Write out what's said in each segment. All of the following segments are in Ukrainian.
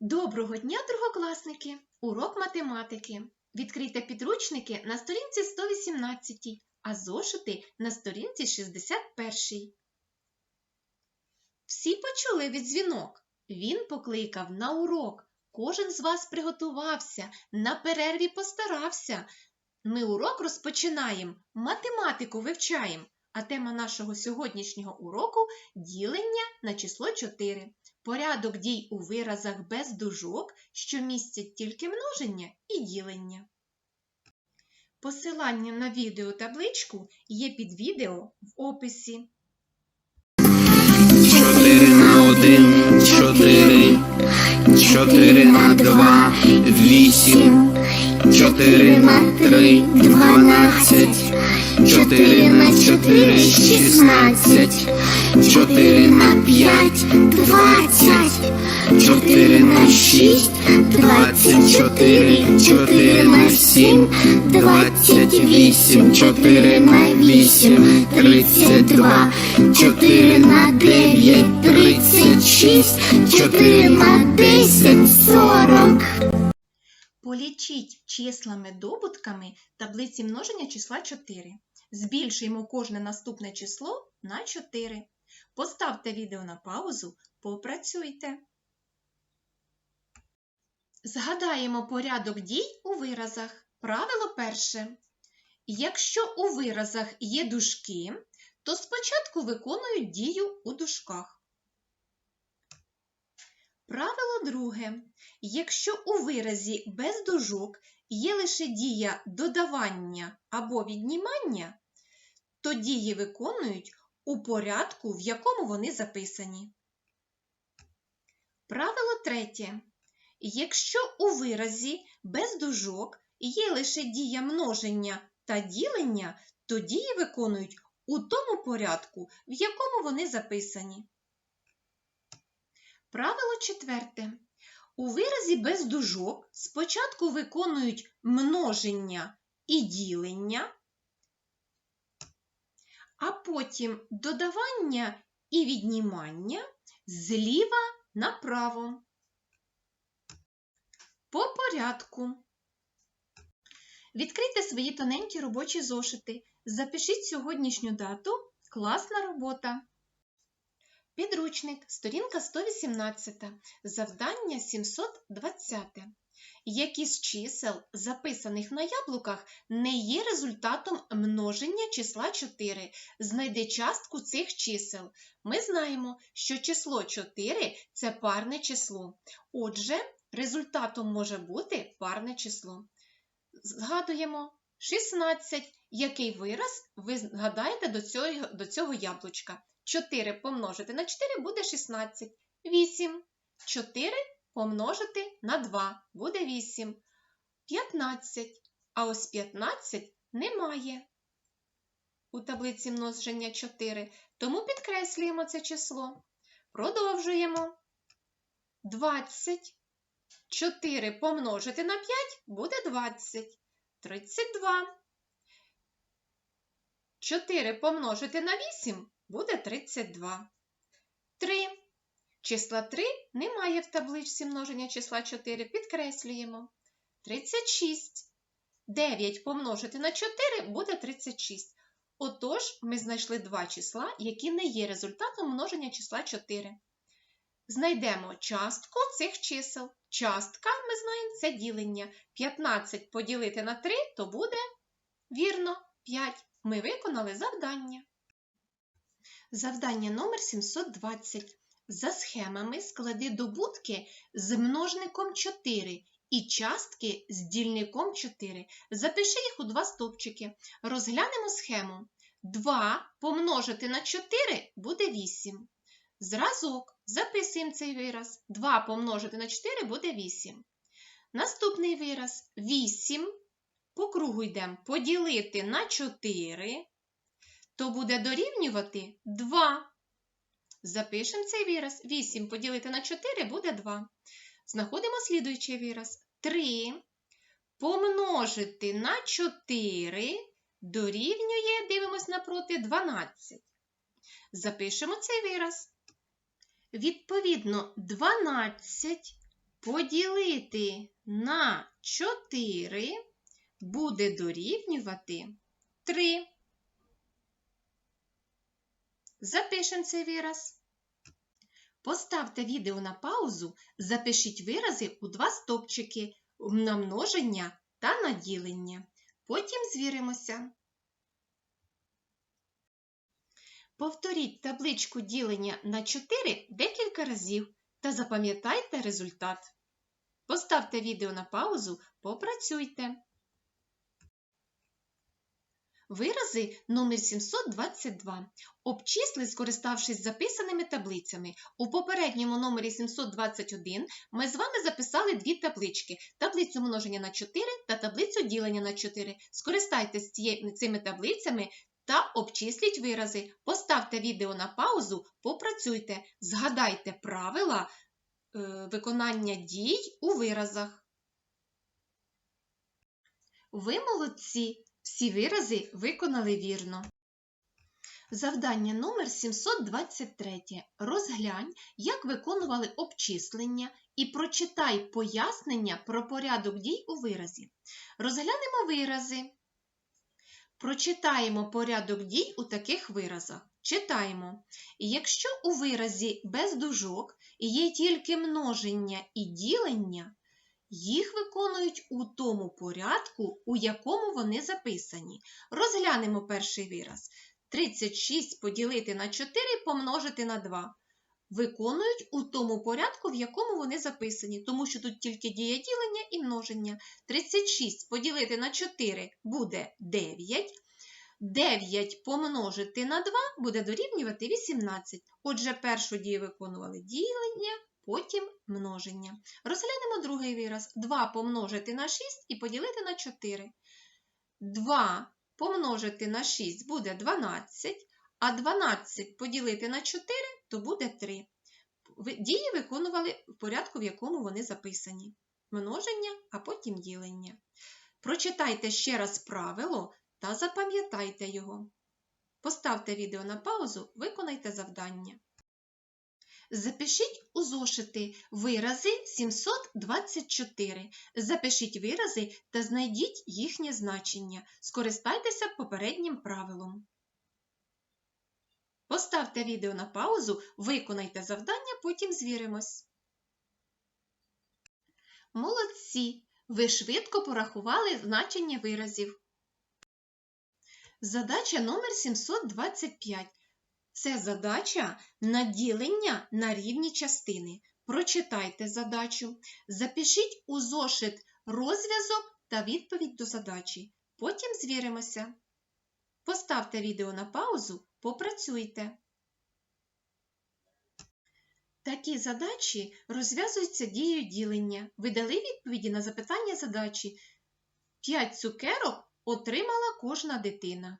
Доброго дня, другокласники! Урок математики. Відкрийте підручники на сторінці 118, а зошити на сторінці 61. Всі почули від дзвінок. Він покликав на урок. Кожен з вас приготувався, на перерві постарався. Ми урок розпочинаємо, математику вивчаємо, а тема нашого сьогоднішнього уроку ділення на число 4. Порядок дій у виразах без дужок, що містять тільки множення і ділення. Посилання на відеотабличку є під відео в описі. Чотири на один, чотири, чотири на два, вісім, чотири на три, дванадцять, чотири на чотири, шістнадцять, чотири на п'ять, двадцять, чотири на шість, двадцять чотири, чотири на сім, двадцять вісім, чотири на вісім, тридцять два, чотири на дев'ять, тридцять шість, чотири на десять, сорок. Полічіть числами-добутками таблиці множення числа 4. Збільшуємо кожне наступне число на 4. Поставте відео на паузу, попрацюйте. Згадаємо порядок дій у виразах. Правило перше. Якщо у виразах є дужки, то спочатку виконують дію у дужках. Правило друге. Якщо у виразі без дужок є лише дія додавання або віднімання, то дії виконують у порядку, в якому вони записані. Правило третє. Якщо у виразі без дужок є лише дія множення та ділення, то дії виконують у тому порядку, в якому вони записані. Правило четверте. У виразі без дужок спочатку виконують множення і ділення, а потім додавання і віднімання зліва направо. По порядку. Відкрийте свої тоненькі робочі зошити. Запишіть сьогоднішню дату. Класна робота. Підручник, сторінка 118, завдання 720. Які з чисел, записаних на яблуках, не є результатом множення числа 4? Знайди частку цих чисел. Ми знаємо, що число 4 – це парне число. Отже, результатом може бути парне число. Згадуємо 16. Який вираз ви згадаєте до цього, до цього яблучка? 4 помножити на 4 буде 16. 8. 4 помножити на 2 буде 8. 15. А ось 15 немає у таблиці множення 4, тому підкреслюємо це число. Продовжуємо. 20. 4 помножити на 5 буде 20. 32. 4 помножити на 8 буде 32. 3. Числа 3 немає в табличці множення числа 4. Підкреслюємо. 36. 9 помножити на 4 буде 36. Отож, ми знайшли два числа, які не є результатом множення числа 4. Знайдемо частку цих чисел. Частка, ми знаємо, це ділення. 15 поділити на 3, то буде, вірно, 5. Ми виконали завдання. Завдання номер 720. За схемами склади добутки з множником 4 і частки з дільником 4. Запиши їх у два стовпчики. Розглянемо схему. 2 помножити на 4 буде 8. Зразок. Записуємо цей вираз. 2 помножити на 4 буде 8. Наступний вираз 8. По кругу йдемо поділити на 4 то буде дорівнювати 2. Запишемо цей вираз. 8 поділити на 4 буде 2. Знаходимо слідуючий вираз. 3 помножити на 4 дорівнює, дивимось напроти, 12. Запишемо цей вираз. Відповідно, 12 поділити на 4 буде дорівнювати 3. Запишемо цей вираз. Поставте відео на паузу, запишіть вирази у два стопчики на множення та на ділення. Потім звіримося. Повторіть табличку ділення на 4 декілька разів та запам'ятайте результат. Поставте відео на паузу, попрацюйте. Вирази номер 722. Обчисли, скориставшись записаними таблицями. У попередньому номері 721 ми з вами записали дві таблички: таблицю множення на 4 та таблицю ділення на 4. Скористайтесь цими таблицями та обчисліть вирази. Поставте відео на паузу, попрацюйте, згадайте правила е, виконання дій у виразах. Ви молодці! Всі вирази виконали вірно. Завдання номер 723. Розглянь, як виконували обчислення і прочитай пояснення про порядок дій у виразі. Розглянемо вирази. Прочитаємо порядок дій у таких виразах. Читаємо. Якщо у виразі без дужок є тільки множення і ділення, їх виконують у тому порядку, у якому вони записані. Розглянемо перший вираз. 36 поділити на 4 помножити на 2. Виконують у тому порядку, в якому вони записані, тому що тут тільки дія ділення і множення. 36 поділити на 4 буде 9. 9 помножити на 2 буде дорівнювати 18. Отже, першу дію виконували ділення, потім множення. Розглянемо другий вираз. 2 помножити на 6 і поділити на 4. 2 помножити на 6 буде 12, а 12 поділити на 4 то буде 3. Дії виконували в порядку, в якому вони записані. Множення, а потім ділення. Прочитайте ще раз правило та запам'ятайте його. Поставте відео на паузу, виконайте завдання. Запишіть у зошити вирази 724. Запишіть вирази та знайдіть їхнє значення. Скористайтеся попереднім правилом. Поставте відео на паузу, виконайте завдання, потім звіримось. Молодці! Ви швидко порахували значення виразів. Задача номер 725. Це задача на ділення на рівні частини. Прочитайте задачу, запишіть у зошит розв'язок та відповідь до задачі. Потім звіримося. Поставте відео на паузу, попрацюйте. Такі задачі розв'язуються дією ділення. Ви дали відповіді на запитання задачі. 5 цукерок отримала кожна дитина.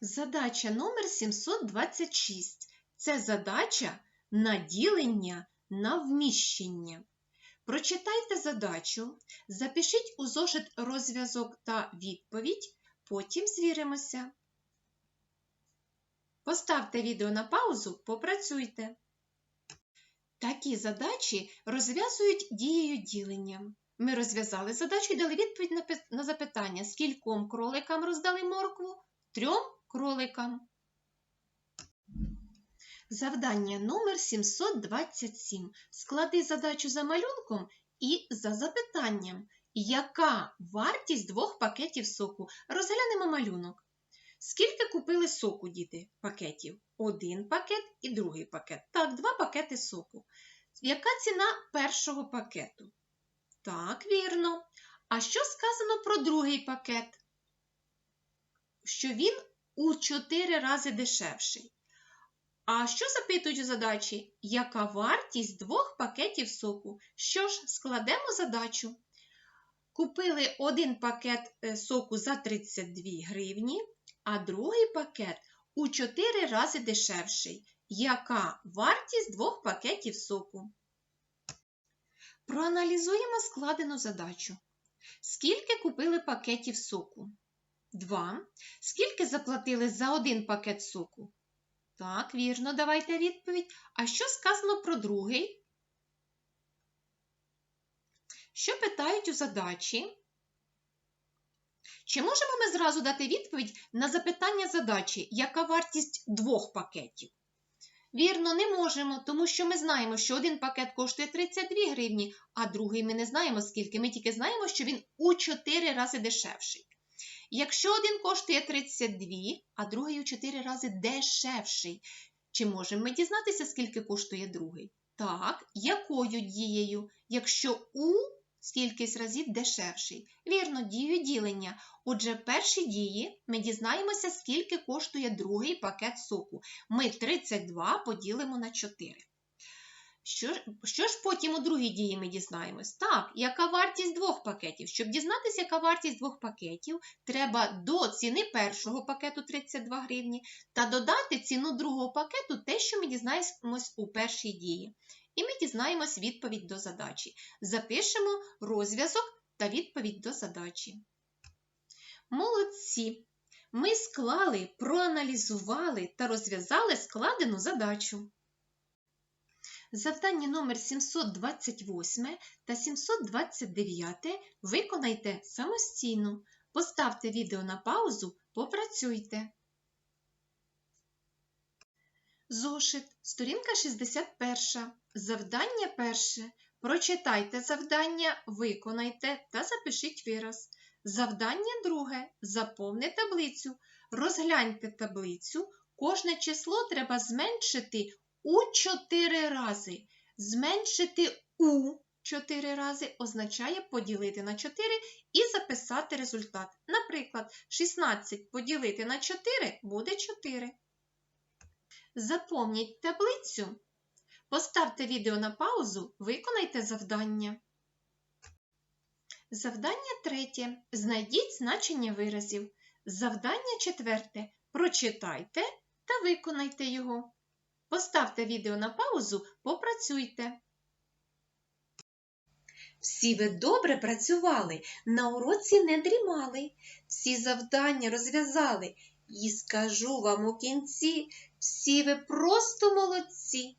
Задача номер 726. Це задача на ділення на вміщення. Прочитайте задачу, запишіть у зошит розв'язок та відповідь, потім звіримося. Поставте відео на паузу, попрацюйте. Такі задачі розв'язують дією ділення. Ми розв'язали задачу і дали відповідь на запитання, скільком кроликам роздали моркву? Трьом кроликам. Завдання номер 727. Склади задачу за малюнком і за запитанням. Яка вартість двох пакетів соку? Розглянемо малюнок. Скільки купили соку, діти, пакетів? Один пакет і другий пакет. Так, два пакети соку. Яка ціна першого пакету? Так, вірно. А що сказано про другий пакет? Що він у 4 рази дешевший. А що запитують у задачі? Яка вартість двох пакетів соку? Що ж, складемо задачу. Купили один пакет е, соку за 32 гривні, а другий пакет у 4 рази дешевший. Яка вартість двох пакетів соку? Проаналізуємо складену задачу. Скільки купили пакетів соку? Два. Скільки заплатили за один пакет соку? Так, вірно, давайте відповідь. А що сказано про другий? що питають у задачі? Чи можемо ми зразу дати відповідь на запитання задачі, яка вартість двох пакетів? Вірно, не можемо, тому що ми знаємо, що один пакет коштує 32 гривні, а другий ми не знаємо скільки. Ми тільки знаємо, що він у 4 рази дешевший. Якщо один коштує 32, а другий у 4 рази дешевший, чи можемо ми дізнатися, скільки коштує другий? Так, якою дією, якщо у скількись разів дешевший? Вірно, дією ділення. Отже, в першій дії ми дізнаємося, скільки коштує другий пакет соку. Ми 32 поділимо на 4. Що ж, що ж потім у другій дії ми дізнаємось? Так, яка вартість двох пакетів? Щоб дізнатися, яка вартість двох пакетів, треба до ціни першого пакету 32 гривні та додати ціну другого пакету те, що ми дізнаємось у першій дії. І ми дізнаємось відповідь до задачі. Запишемо розв'язок та відповідь до задачі. Молодці! Ми склали, проаналізували та розв'язали складену задачу. Завдання номер 728 та 729 виконайте самостійно. Поставте відео на паузу, попрацюйте. Зошит, сторінка 61. Завдання перше. Прочитайте завдання, виконайте та запишіть вираз. Завдання друге. Заповни таблицю. Розгляньте таблицю. Кожне число треба зменшити у 4 рази. Зменшити у 4 рази означає поділити на 4 і записати результат. Наприклад, 16 поділити на 4 буде 4. Заповніть таблицю. Поставте відео на паузу, виконайте завдання. Завдання третє. Знайдіть значення виразів. Завдання четверте. Прочитайте та виконайте його. Поставте відео на паузу, попрацюйте. Всі ви добре працювали, на уроці не дрімали, всі завдання розв'язали. І скажу вам у кінці, всі ви просто молодці.